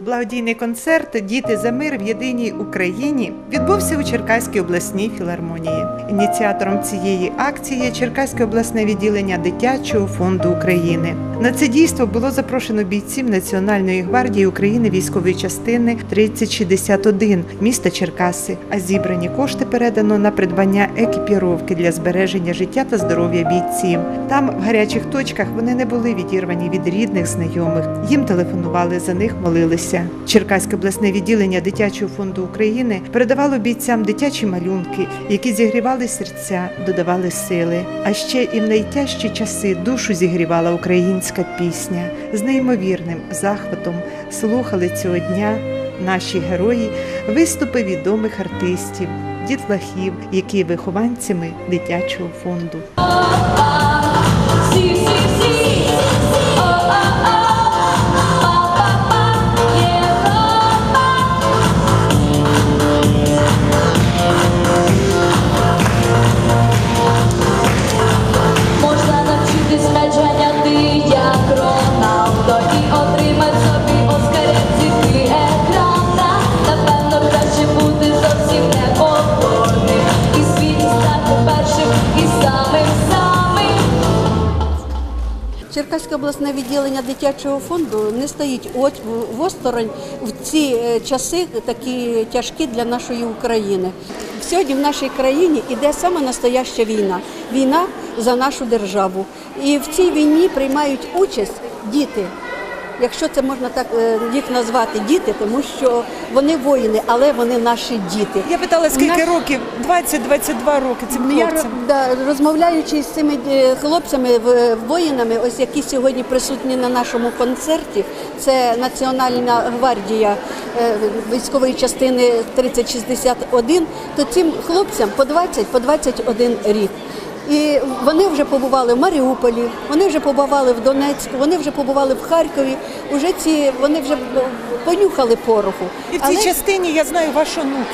Благодійний концерт Діти за мир в єдиній Україні відбувся у Черкаській обласній філармонії. Ініціатором цієї акції є Черкаське обласне відділення дитячого фонду України. На це дійство було запрошено бійців Національної гвардії України військової частини 3061 міста Черкаси. А зібрані кошти передано на придбання екіпіровки для збереження життя та здоров'я бійців. Там, в гарячих точках, вони не були відірвані від рідних, знайомих. Їм телефонували, за них молилися. Черкаське обласне відділення дитячого фонду України передавало бійцям дитячі малюнки, які зігрівали серця, додавали сили. А ще і в найтяжчі часи душу зігрівала українська пісня. З неймовірним захватом слухали цього дня наші герої виступи відомих артистів, дітлахів, які є вихованцями дитячого фонду. Обласне відділення дитячого фонду не стоїть осторонь в ці е, часи такі тяжкі для нашої України. Сьогодні в нашій країні іде саме настояща війна війна за нашу державу. І в цій війні приймають участь діти. Якщо це можна так е, їх назвати діти, тому що вони воїни, але вони наші діти. Я питала, скільки Наш- років? 20-22 роки цим Ну, Я хлопцям. да, розмовляючи з цими е, хлопцями, воїнами, ось які сьогодні присутні на нашому концерті, це Національна гвардія е, військової частини 3061, то цим хлопцям по 20, по 21 рік. І вони вже побували в Маріуполі, вони вже побували в Донецьку, вони вже побували в Харкові. Уже ці вони вже понюхали пороху. І в Але- цій частині я знаю ваш онук.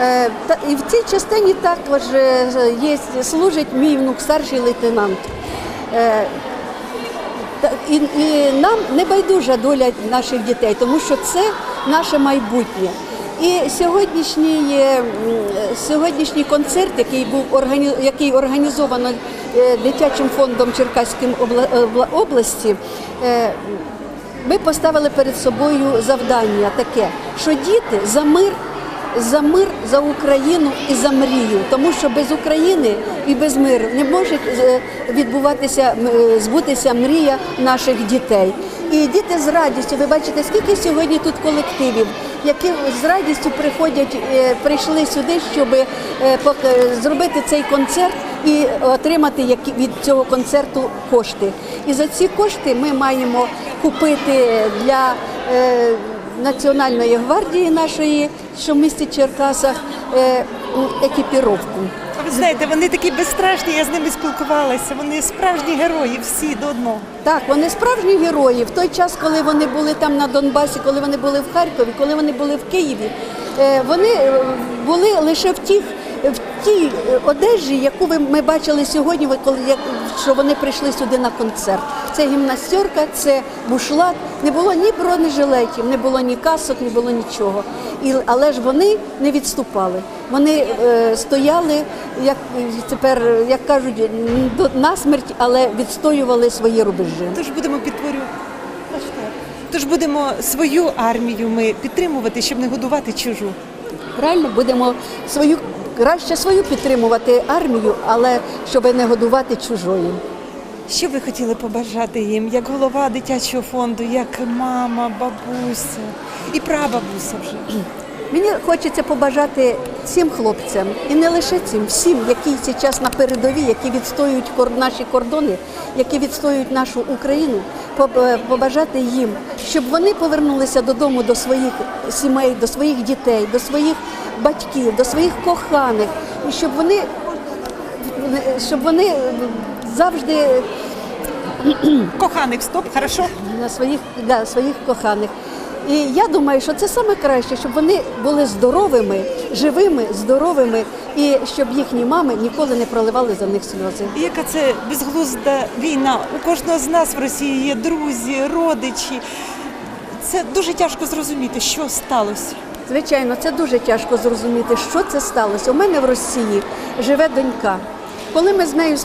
Е, та- І в цій частині також е, є, служить мій внук, старший лейтенант. Е, та- І, і нам не байдужа доля наших дітей, тому що це наше майбутнє. І сьогоднішній, е, сьогоднішній концерт, який був який організовано е, дитячим фондом Черкаської обла- області, е, ми поставили перед собою завдання таке, що діти за мир за мир, за Україну і за мрію, тому що без України і без миру не може е, відбуватися е, збутися мрія наших дітей. І діти з радістю, ви бачите, скільки сьогодні тут колективів, які з радістю приходять, е, прийшли сюди, щоб е, зробити цей концерт і отримати від цього концерту кошти. І за ці кошти ми маємо купити для е, Національної гвардії нашої, що в місті Черкасах, екіпіровку. Ви знаєте, вони такі безстрашні, я з ними спілкувалася. Вони справжні герої, всі до одного. Так, вони справжні герої. В той час, коли вони були там на Донбасі, коли вони були в Харкові, коли вони були в Києві, е, вони е, були лише в тих. В тій е, одежі, яку ми бачили сьогодні, коли що вони прийшли сюди на концерт. Це гімнастерка, це бушлат. Не було ні бронежилетів, не було ні касок, не було нічого. І але ж вони не відступали. Вони е, стояли, як тепер як кажуть, до насмерть, але відстоювали свої рубежі. Тож будемо підтворювати. Тож будемо свою армію ми підтримувати, щоб не годувати чужу. Правильно будемо свою краще свою підтримувати армію, але щоб не годувати чужої. Що ви хотіли побажати їм, як голова дитячого фонду, як мама, бабуся і прабабуся вже. Мені хочеться побажати цим хлопцям і не лише цим, всім, які зараз на передовій, які відстоюють наші кордони, які відстоюють нашу Україну, е, побажати їм, щоб вони повернулися додому до своїх сімей, до своїх дітей, до своїх батьків, до своїх коханих, і щоб вони щоб вони завжди Коханих, стоп, хорошо. на своїх, да, своїх коханих. І я думаю, що це саме краще, щоб вони були здоровими, живими, здоровими, і щоб їхні мами ніколи не проливали за них сльози. І Яка це безглузда війна? У кожного з нас в Росії є друзі, родичі. Це дуже тяжко зрозуміти, що сталося. Звичайно, це дуже тяжко зрозуміти, що це сталося. У мене в Росії живе донька. Коли ми з нею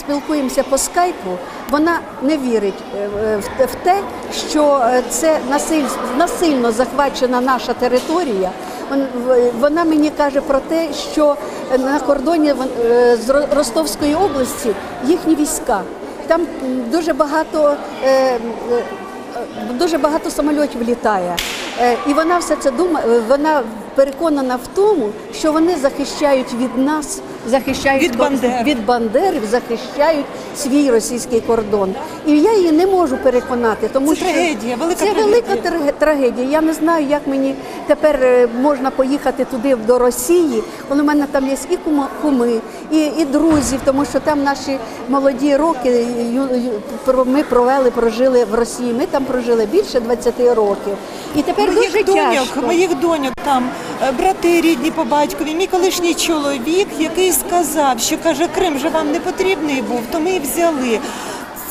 спілкуємося по скайпу, вона не вірить е, е, в те- що е, це насиль, насильно захвачена наша територія. Вона мені каже про те, що на кордоні з Ростовської області їхні війська. Там дуже багато дуже багато самольотів літає. І вона все це думає, вона переконана в тому, що вони захищають від нас, захищають Від бандер. від бандерів, захищають свій російський кордон. І я її не можу переконати, тому Це що трагедія, велика це трагедія. велика тр- трагедія. Я не знаю, як мені тепер е, можна поїхати туди до Росії, коли в мене там є і куми, і, і друзів, тому що там наші молоді роки ми провели, прожили в Росії. Ми там прожили більше 20 років. І тепер дуже Моїх доньок, тяжко. моїх доньок там е, брати рідні по батькові, мій колишній чоловік, який сказав, що каже, Крим же вам не потрібний був, то ми і взяли.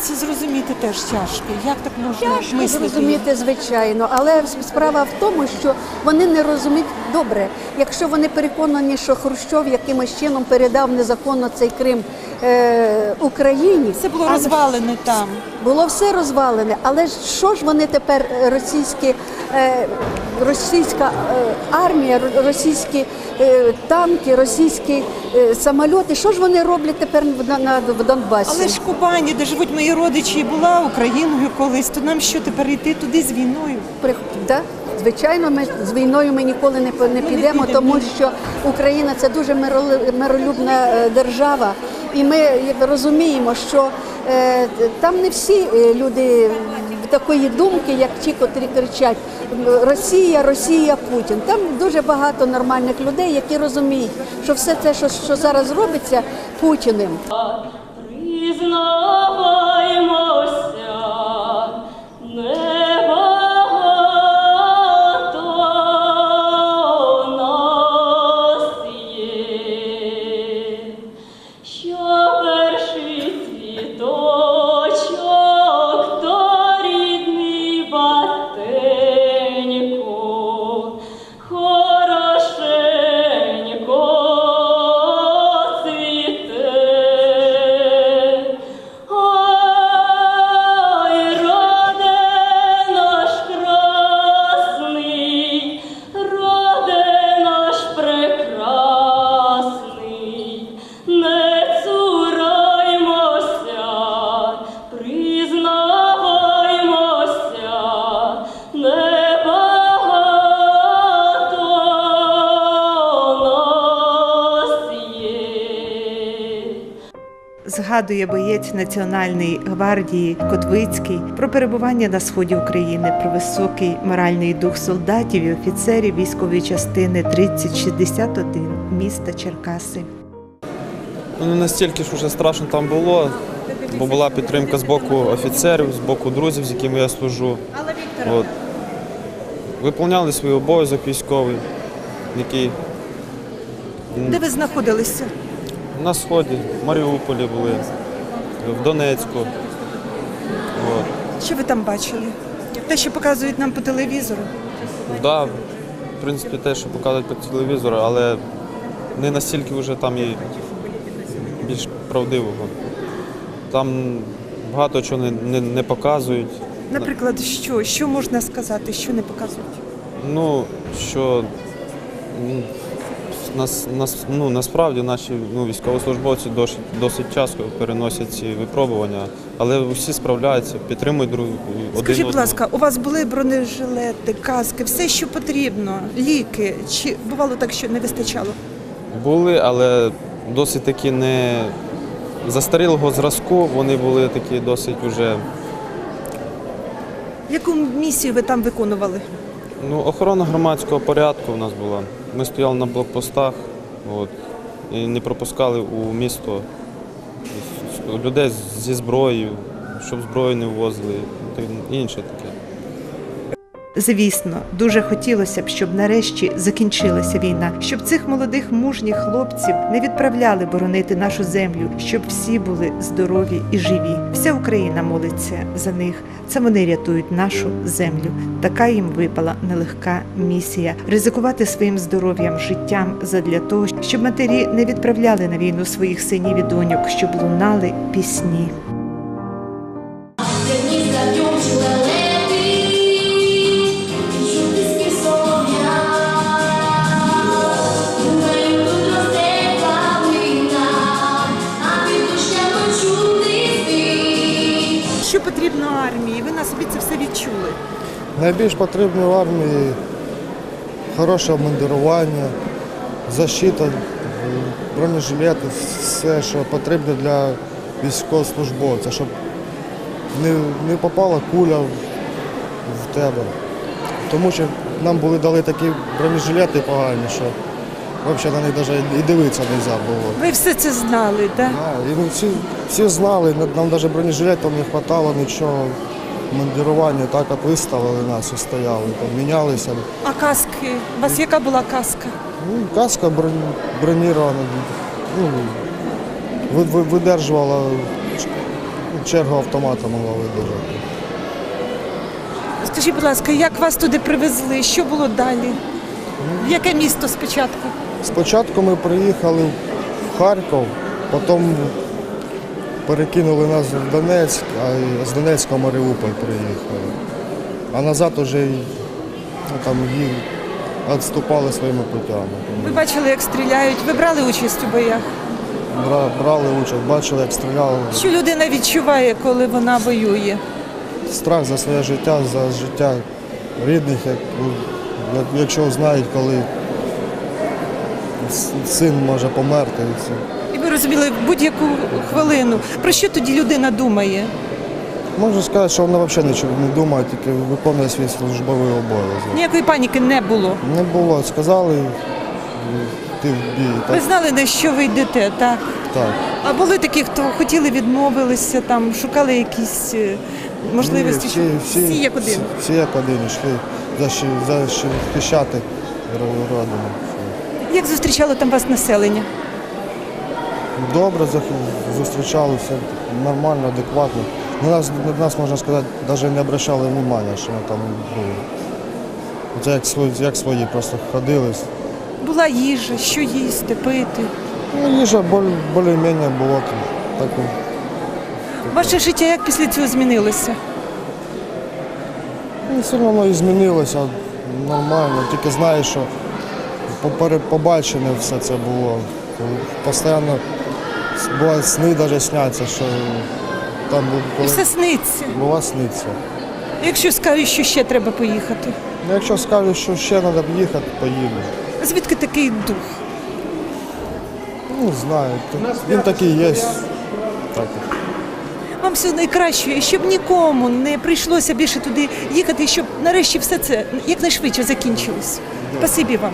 Це зрозуміти теж тяжко. Як так можна Тяжко мислити? зрозуміти, звичайно, але справа в тому, що вони не розуміють добре. Якщо вони переконані, що Хрущов якимось чином передав незаконно цей Крим е, Україні, Це було але- розвалене там. Було все розвалене, але ж що ж вони тепер е, російські, е, російська е, армія, ро- російські е, танки, російські е, самольоти, що ж вони роблять тепер в, на- на- в Донбасі? Але ж Кубані, де живуть мої родичі, була Україною колись, то нам що тепер йти туди з війною? Да? Звичайно, ми з війною ми ніколи не, не підемо, тому що Україна це дуже миролюбна е, держава, і ми розуміємо, що е, там не всі е, люди такої думки, як ті, котрі кричать Росія, Росія, Путін. Там дуже багато нормальних людей, які розуміють, що все це, що, що зараз робиться Путіним, Признаваймося, Згадує боєць Національної гвардії Котвицький про перебування на сході України, про високий моральний дух солдатів і офіцерів військової частини 3061 міста Черкаси. Ну, не настільки ж вже страшно там було, бо була підтримка з боку офіцерів, з боку друзів, з якими я служу. От. Виповняли свій обов'язок військовий, який Де ви знаходилися? На Сході, в Маріуполі були, в Донецьку. От. Що ви там бачили? Те, що показують нам по телевізору. Да, в принципі, те, що показують по телевізору, але не настільки вже там і більш правдивого. Там багато чого не, не, не показують. Наприклад, що? Що можна сказати, що не показують? Ну, що нас, нас, ну, насправді наші ну, військовослужбовці досить, досить часто переносять ці випробування, але всі справляються, підтримують друг один Скажіть, будь одного. ласка, у вас були бронежилети, каски, все, що потрібно, ліки? Чи бувало так, що не вистачало? Були, але досить таки не застарілого зразку, вони були такі досить уже. Яку місію ви там виконували? Ну, охорона громадського порядку у нас була. Ми стояли на блокпостах от, і не пропускали у місто людей зі зброєю, щоб зброю не ввозили, інше таке. Звісно, дуже хотілося б, щоб нарешті закінчилася війна, щоб цих молодих мужніх хлопців не відправляли боронити нашу землю, щоб всі були здорові і живі. Вся Україна молиться за них. Це вони рятують нашу землю. Така їм випала нелегка місія ризикувати своїм здоров'ям, життям задля того, щоб матері не відправляли на війну своїх синів і доньок, щоб лунали пісні. Потрібно армії? Ви на собі це все відчули. Найбільш потрібно в армії хороше обмундирування, защита, бронежилети, все, що потрібно для військовослужбовця, щоб не, не попала куля в, в тебе. Тому що нам були дали такі бронежилети погані, що взагалі на них навіть і дивитися не можна було. Ви все це знали, так? Да, і ми всі, всі знали, нам навіть бронежилетів не вистачало нічого. Мандирування так от виставили нас і стояли, там мінялися. А каски? У вас яка була каска? Ну, каска бронірована, ну, ви- ви- видержувала чергу автомата могла видержати. Скажіть, будь ласка, як вас туди привезли? Що було далі? В яке місто спочатку? Спочатку ми приїхали в Харків, потім перекинули нас в Донецьк, а з Донецька в Маріуполь приїхали. А назад вже ну, там, їх відступали своїми путями. Ви бачили, як стріляють, ви брали участь у боях. Бра- Брали участь, бачили, як стріляли. Що людина відчуває, коли вона воює? Страх за своє життя, за життя рідних, як, як, якщо знають, коли син може померти. І це. І ви розуміли в будь-яку хвилину. Про що тоді людина думає? Можу сказати, що вона взагалі нічого не думає, тільки виконує свій службовий обов'язок. Ніякої паніки не було. Не було, сказали, ти в бій. Ви Так, знали, на що ви йдете, так? так. А були такі, хто хотіли відмовилися, там шукали якісь е, можливості. Ні, всі, всі, Всі як один. Всі, всі як один йшли защи- захищати ро- родину. Як зустрічало там вас населення? Добре зустрічалися, нормально, адекватно. На нас, на нас, можна сказати, навіть не обращали уваги, що ми там були. Це як свої, як свої просто ходили. Була їжа, що їсти, пити. Ну, їжа більш-менш було там, так. Ваше життя як після цього змінилося? Ну, все одно і змінилося нормально, тільки знаю, що побачене все це було. Постійно бувають сни навіть сняться, що там бу- І все сниться. була сниться. Якщо скажуть, що ще треба поїхати. Ну, якщо скажуть, що ще треба їхати, поїду. Звідки такий дух? Ну, знаю. Він такий є. Так. Вам все найкраще, і щоб нікому не прийшлося більше туди їхати, і щоб нарешті все це якнайшвидше закінчилось. Спасибі вам.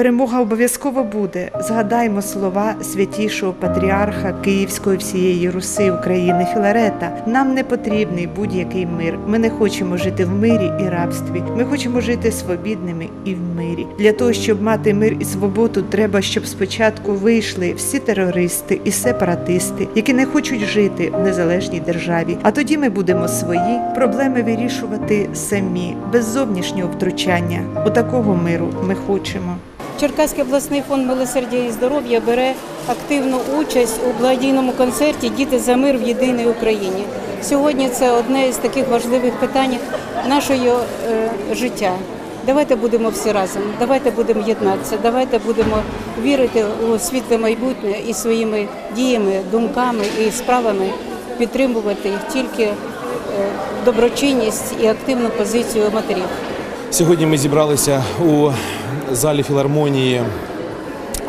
Перемога обов'язково буде. Згадаймо слова святішого патріарха Київської всієї Руси України Філарета. Нам не потрібний будь-який мир. Ми не хочемо жити в мирі і рабстві. Ми хочемо жити свобідними і в мирі. Для того, щоб мати мир і свободу, треба, щоб спочатку вийшли всі терористи і сепаратисти, які не хочуть жити в незалежній державі. А тоді ми будемо свої проблеми вирішувати самі, без зовнішнього втручання. Отакого миру ми хочемо. Черкаський обласний фонд милосердя і здоров'я бере активну участь у благодійному концерті Діти за мир в єдиній Україні. Сьогодні це одне з таких важливих питань нашого е, життя. Давайте будемо всі разом, давайте будемо єднатися, давайте будемо вірити у світле майбутнє і своїми діями, думками і справами підтримувати тільки е, доброчинність і активну позицію матерів. Сьогодні ми зібралися у залі філармонії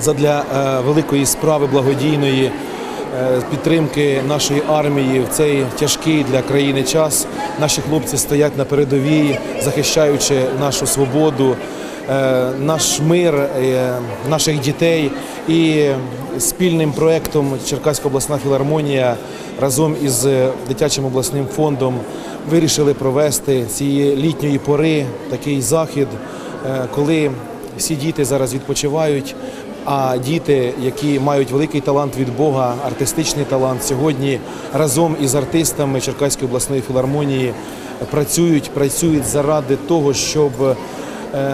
задля е, великої справи благодійної е, підтримки нашої армії в цей тяжкий для країни час. Наші хлопці стоять на передовій, захищаючи нашу свободу. е, наш мир наших дітей. І спільним проєктом Черкаська обласна філармонія разом із дитячим обласним фондом вирішили провести цієї літньої пори такий захід, коли всі діти зараз відпочивають. А діти, які мають великий талант від Бога, артистичний талант, сьогодні разом із артистами Черкаської обласної філармонії працюють, працюють заради того, щоб е,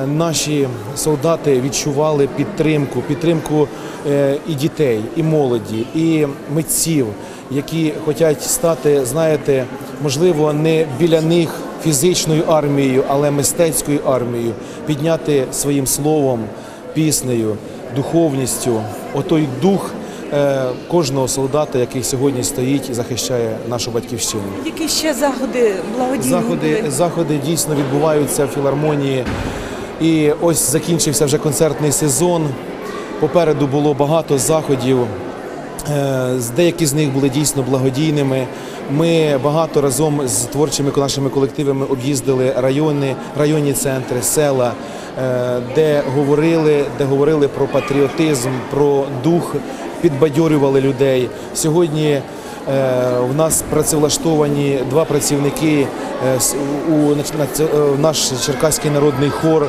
наші солдати відчували підтримку, підтримку е, і дітей, і молоді, і митців, які хочуть стати, знаєте, можливо, не біля них фізичною армією, але мистецькою армією, підняти своїм словом, піснею, духовністю, отой дух е, кожного солдата, який сьогодні стоїть і захищає нашу батьківщину. Які ще заходи благодійні Заходи, заходи дійсно відбуваються в філармонії. І ось закінчився вже концертний сезон. Попереду було багато заходів. Е, Деякі з них були дійсно благодійними. Ми багато разом з творчими нашими колективами об'їздили райони, районні центри, села, е, де говорили, де говорили про патріотизм, про дух, підбадьорювали людей. Сьогодні е, в нас працевлаштовані два працівники у наш черкаський народний хор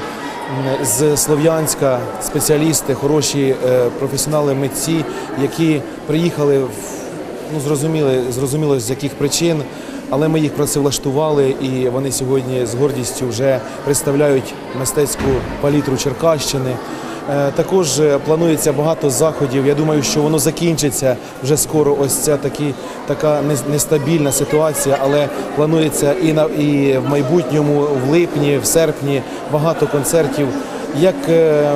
з Слов'янська, спеціалісти, хороші е, професіонали, митці, які приїхали ну зрозуміли, зрозуміло з яких причин. Але ми їх працевлаштували, і вони сьогодні з гордістю вже представляють мистецьку палітру Черкащини. Е, Також е, планується багато заходів. Я думаю, що воно закінчиться вже скоро. Ось ця такі, така нестабільна ситуація, але планується і на і в майбутньому, в липні, в серпні багато концертів. Як е,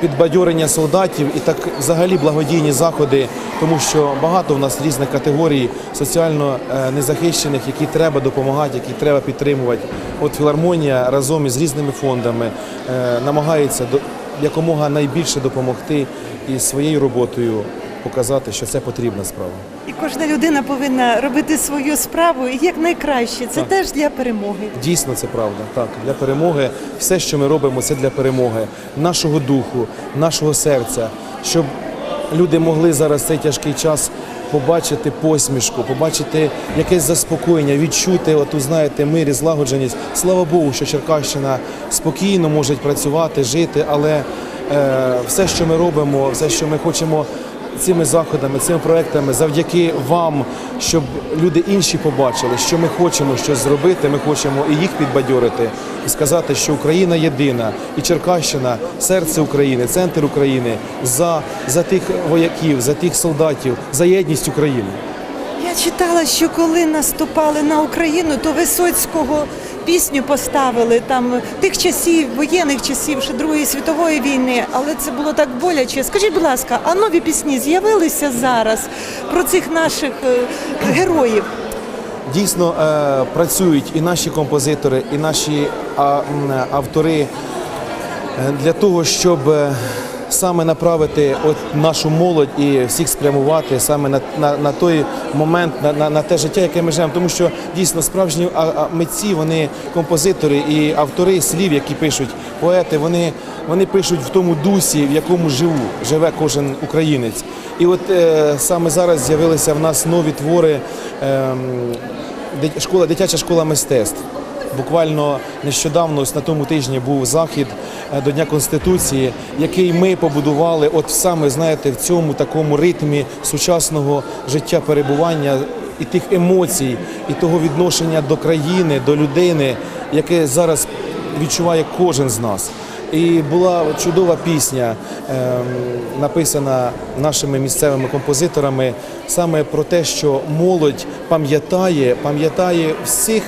підбадьорення солдатів і так взагалі благодійні заходи, тому що багато в нас різних категорій соціально незахищених, які треба допомагати, які треба підтримувати. От філармонія разом із різними фондами намагається якомога найбільше допомогти і своєю роботою показати, що це потрібна справа. І кожна людина повинна робити свою справу і як найкраще. Це Так. теж для перемоги. Дійсно, це правда. Так, для перемоги все, що ми робимо, це для перемоги нашого духу, нашого серця, щоб люди могли зараз цей тяжкий час побачити посмішку, побачити якесь заспокоєння, відчути оту, знаєте, мир і злагодженість. Слава Богу, що Черкащина спокійно може працювати, жити, але е, все, що ми робимо, все, що ми хочемо цими заходами, цими проектами, завдяки вам, щоб люди інші побачили, що ми хочемо щось зробити. Ми хочемо і їх підбадьорити, і сказати, що Україна єдина, і Черкащина серце України, центр України за, за тих вояків, за тих солдатів, за єдність України. Я читала, що коли наступали на Україну, то Висоцького пісню поставили там тих часів, воєнних часів, ще Другої світової війни, але це було так боляче. Скажіть, будь ласка, а нові пісні з'явилися зараз про цих наших е, героїв? Дійсно е, працюють і наші композитори, і наші автори е, для того, щоб саме направити от нашу молодь і всіх спрямувати саме на, на, на той момент, на, на, на те життя, яке ми живемо. Тому що дійсно справжні митці, вони композитори і автори слів, які пишуть, поети, вони, вони пишуть в тому дусі, в якому живу, живе кожен українець. І от е, саме зараз з'явилися в нас нові твори. Дит- школа, дитяча школа мистецтв. Буквально нещодавно, ось на тому тижні, був захід е, до Дня Конституції, який ми побудували, от саме знаєте, в цьому такому ритмі сучасного життя перебування і тих емоцій, і того відношення до країни, до людини, яке зараз відчуває кожен з нас. І була чудова пісня, ем, написана нашими місцевими композиторами, саме про те, що молодь пам'ятає, пам'ятає всіх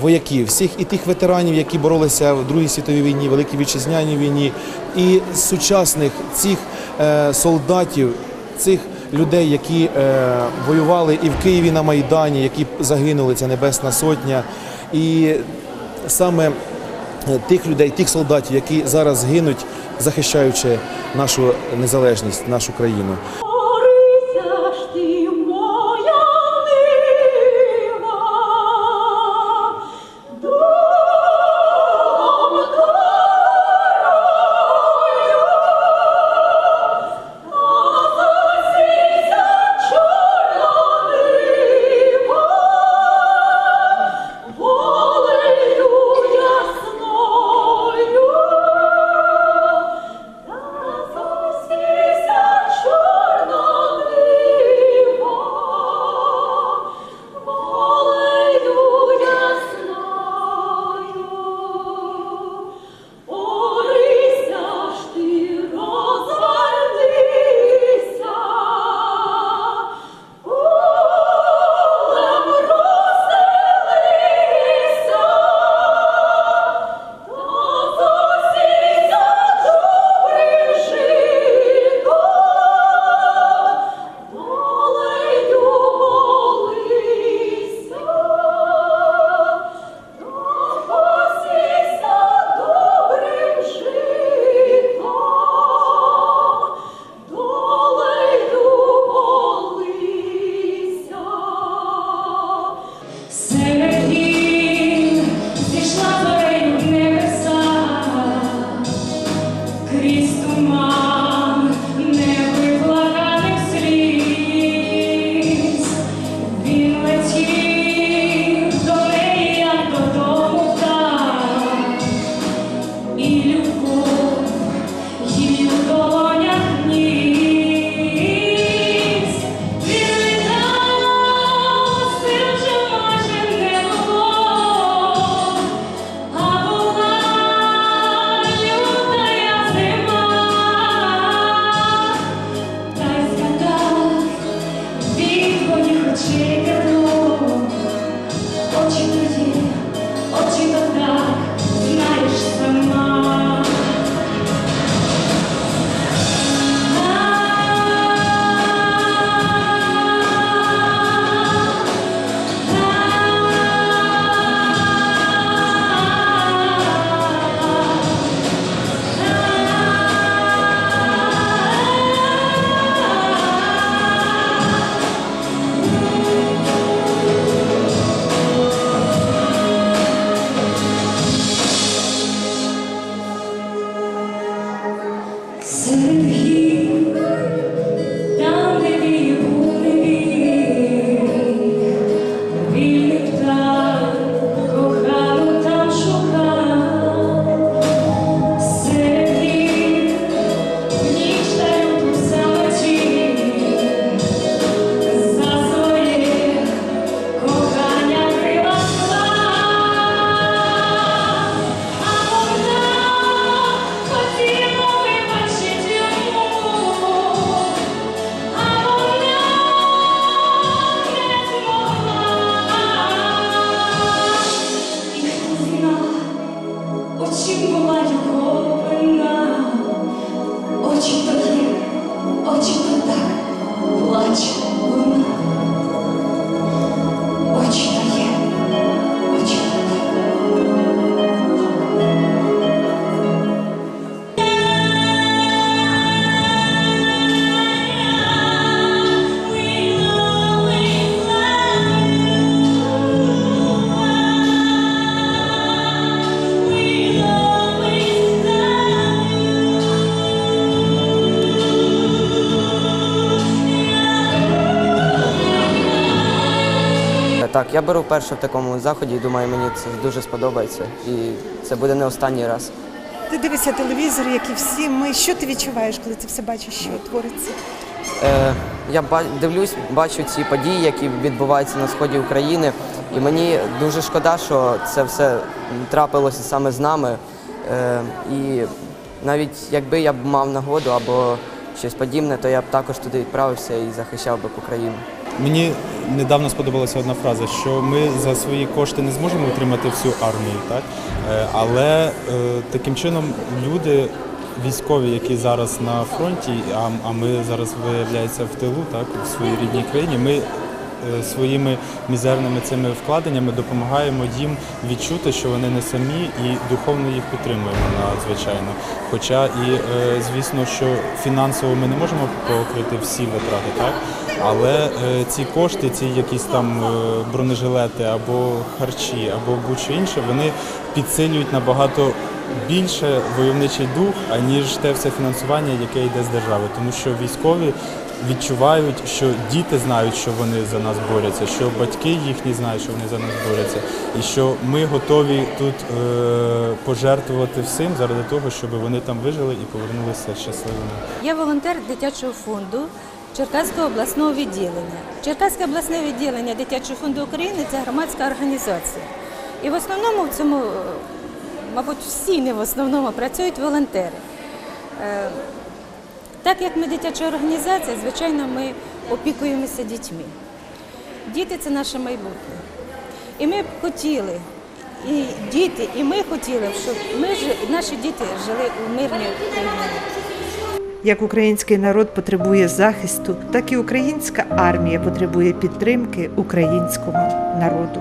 вояків, всіх і тих ветеранів, які боролися в Другій світовій війні, Великій Вітчизняній війні, і сучасних цих е, солдатів, цих людей, які е, воювали і в Києві на Майдані, які загинули, ця Небесна Сотня. І саме е, тих людей, тих солдатів, які зараз гинуть, захищаючи нашу незалежність, нашу країну. Я беру перше в такому заході і думаю, мені це дуже сподобається. І це буде не останній раз. Ти дивишся телевізор, як і всі ми. Що ти відчуваєш, коли ти все бачиш, що твориться? Е, я дивлюсь, бачу ці події, які відбуваються на сході України, і мені дуже шкода, що це все трапилося саме з нами. Е, і навіть якби я б мав нагоду або щось подібне, то я б також туди відправився і захищав би Україну. Мені недавно сподобалася одна фраза, що ми за свої кошти не зможемо утримати всю армію, так? Е, Але е, таким чином люди, військові, які зараз на фронті, а, ми зараз виявляється в тилу, так, в своїй рідній країні, ми е, своїми мізерними цими вкладеннями допомагаємо їм відчути, що вони не самі, і духовно їх підтримуємо надзвичайно. Хоча і звісно, що фінансово ми не можемо покрити всі витрати, так але е, ці кошти, ці якісь там е, бронежилети або харчі, або будь-що інше, вони підсилюють набагато більше войовничий дух, аніж те все фінансування, яке йде з держави. Тому що військові відчувають, що діти знають, що вони за нас борються, що батьки їхні знають, що вони за нас борються, і що ми готові тут е, пожертвувати всім заради того, щоб вони там вижили і повернулися щасливими. Я волонтер дитячого фонду Черкаського обласного відділення. Черкаське обласне відділення Дитячого фонду України це громадська організація. І в основному в цьому, е, мабуть, всі не в основному працюють волонтери. Е, Так як ми дитяча організація, звичайно, ми опікуємося дітьми. Діти це наше майбутнє. І ми б хотіли, і діти, і ми хотіли, щоб ми, наші діти жили у мирній Україні. Як український народ потребує захисту, так і українська армія потребує підтримки українського народу.